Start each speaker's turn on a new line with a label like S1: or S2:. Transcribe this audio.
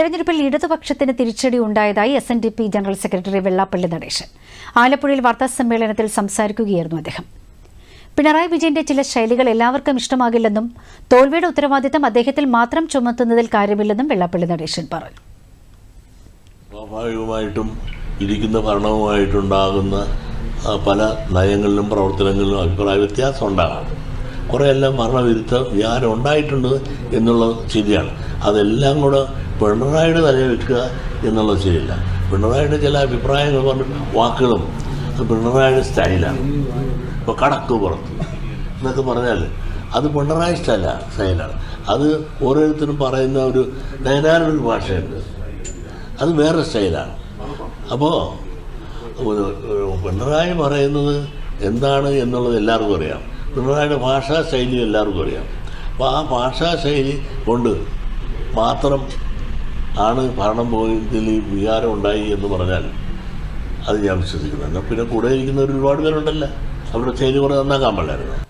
S1: തെരഞ്ഞെടുപ്പിൽ ഇടതുപക്ഷത്തിന് തിരിച്ചടി ഉണ്ടായതായി S N D P general secretary Vellappally Natesan ആലപ്പുഴയിൽ വാർത്താസമ്മേളനത്തിൽ സംസാരിക്കുകയായിരുന്നു അദ്ദേഹം പിണറായി വിജയന്റെ ചില ശൈലികൾ എല്ലാവർക്കും ഇഷ്ടമാകില്ലെന്നും തോൽവിയുടെ ഉത്തരവാദിത്തം അദ്ദേഹത്തിൽ മാത്രം ചുമത്തുന്നതിൽ കാര്യമില്ലെന്നും വെള്ളാപ്പള്ളി നടേശൻ പറഞ്ഞു
S2: സ്വാഭാവികമായിട്ടും ഇരിക്കുന്ന ഭരണവുമായിട്ടുണ്ടാകുന്ന പല നയങ്ങളിലും പ്രവർത്തനങ്ങളിലും അഭിപ്രായ വ്യത്യാസം ഉണ്ടാകാം കുറേയെല്ലാം ഭരണവിരുദ്ധ വിചാരം ഉണ്ടായിട്ടുണ്ട് എന്നുള്ളത് ശരിയാണ് അതെല്ലാം കൂടെ പിണറായിയുടെ തലയിൽ വെക്കുക എന്നുള്ളത് ശരിയല്ല പിണറായിയുടെ ചില അഭിപ്രായങ്ങൾ പറഞ്ഞു വാക്കുകളും അത് പിണറായിയുടെ സ്റ്റൈലാണ് ഇപ്പോൾ കടക്ക് പുറത്ത് എന്നൊക്കെ പറഞ്ഞാൽ അത് പിണറായി സ്റ്റൈല സ്റ്റൈലാണ് അത് ഓരോരുത്തരും പറയുന്ന ഒരു നയനാരൊരു ഭാഷയുണ്ട് അത് വേറെ സ്റ്റൈലാണ് അപ്പോൾ പിണറായി പറയുന്നത് എന്താണ് എന്നുള്ളത് എല്ലാവർക്കും അറിയാം പിണറായിയുടെ ഭാഷാ ശൈലി എല്ലാവർക്കും അറിയാം അപ്പോൾ ആ ഭാഷാ ശൈലി കൊണ്ട് മാത്രം ആണ് ഭരണം പോയതിൽ വികാരം ഉണ്ടായി എന്ന് പറഞ്ഞാൽ അത് ഞാൻ വിശ്വസിക്കുന്നു എന്നാൽ പിന്നെ കൂടെ ഇരിക്കുന്നവർ ഒരുപാട് പേരുണ്ടല്ലോ അവരുടെ ചെയ്തു കുറേ നന്നാക്കാൻ പാടില്ലായിരുന്നു